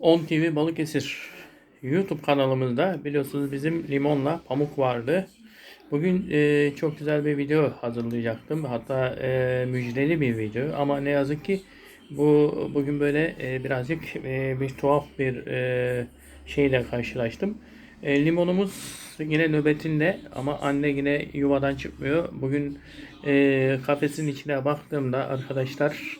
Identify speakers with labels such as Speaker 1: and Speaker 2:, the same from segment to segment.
Speaker 1: 10 TV Balıkesir YouTube kanalımızda biliyorsunuz bizim limonla pamuk vardı. Bugün e, çok güzel bir video hazırlayacaktım. Hatta e, müjdeli bir video ama ne yazık ki bu bugün böyle e, birazcık e, bir tuhaf bir e, şeyle karşılaştım. E, limonumuz yine nöbetinde ama anne yine yuvadan çıkmıyor. Bugün e, kafesin içine baktığımda arkadaşlar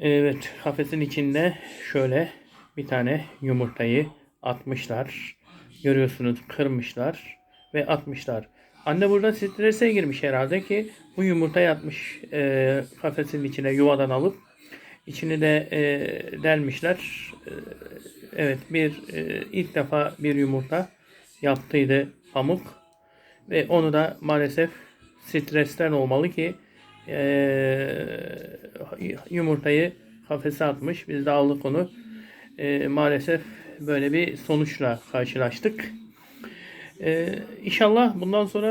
Speaker 1: Evet, kafesin içinde şöyle bir tane yumurtayı atmışlar. Görüyorsunuz kırmışlar ve atmışlar. Anne burada strese girmiş herhalde ki bu yumurtayı atmış e, kafesin içine yuvadan alıp içini de e, delmişler. E, evet bir e, ilk defa bir yumurta yaptıydı pamuk ve onu da maalesef stresten olmalı ki eee, yumurtayı kafese atmış. Biz de aldık onu. Eee, maalesef böyle bir sonuçla karşılaştık. Eee inşallah bundan sonra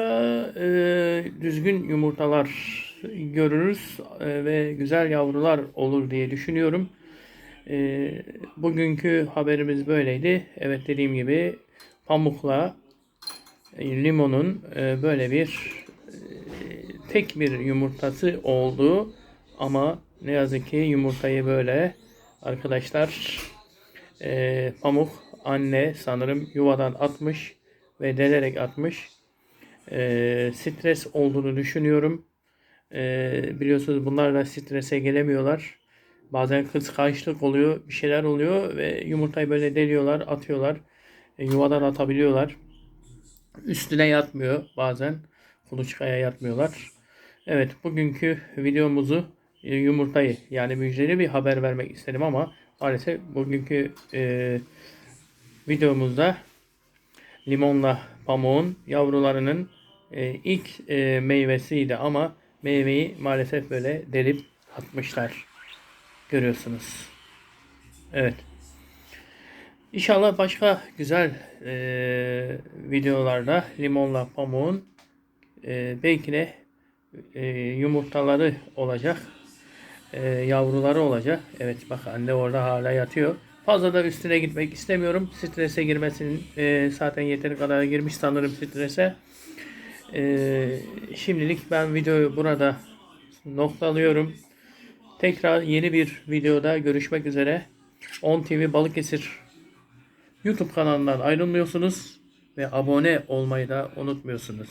Speaker 1: eee, düzgün yumurtalar görürüz eee, ve güzel yavrular olur diye düşünüyorum. Eee, bugünkü haberimiz böyleydi. Evet dediğim gibi pamukla e, limonun e, böyle bir e, tek bir yumurtası oldu ama ne yazık ki yumurtayı böyle arkadaşlar e, pamuk anne sanırım yuvadan atmış ve delerek atmış. E, stres olduğunu düşünüyorum. E, biliyorsunuz bunlar da strese gelemiyorlar. Bazen kıskançlık oluyor, bir şeyler oluyor ve yumurtayı böyle deliyorlar, atıyorlar. E, yuvadan atabiliyorlar. Üstüne yatmıyor bazen. Kuluçkaya yatmıyorlar. Evet bugünkü videomuzu e, yumurtayı yani müjdeli bir haber vermek istedim ama maalesef bugünkü e, videomuzda limonla pamuğun yavrularının e, ilk e, meyvesiydi ama meyveyi maalesef böyle delip atmışlar. Görüyorsunuz. Evet. İnşallah başka güzel e, videolarda limonla pamuğun e, belki de e, yumurtaları olacak. E, yavruları olacak. Evet bak anne orada hala yatıyor. Fazla da üstüne gitmek istemiyorum. Strese girmesin. E, zaten yeteri kadar girmiş sanırım strese. E, şimdilik ben videoyu burada noktalıyorum. Tekrar yeni bir videoda görüşmek üzere. 10 TV Balıkesir YouTube kanalından ayrılmıyorsunuz ve abone olmayı da unutmuyorsunuz.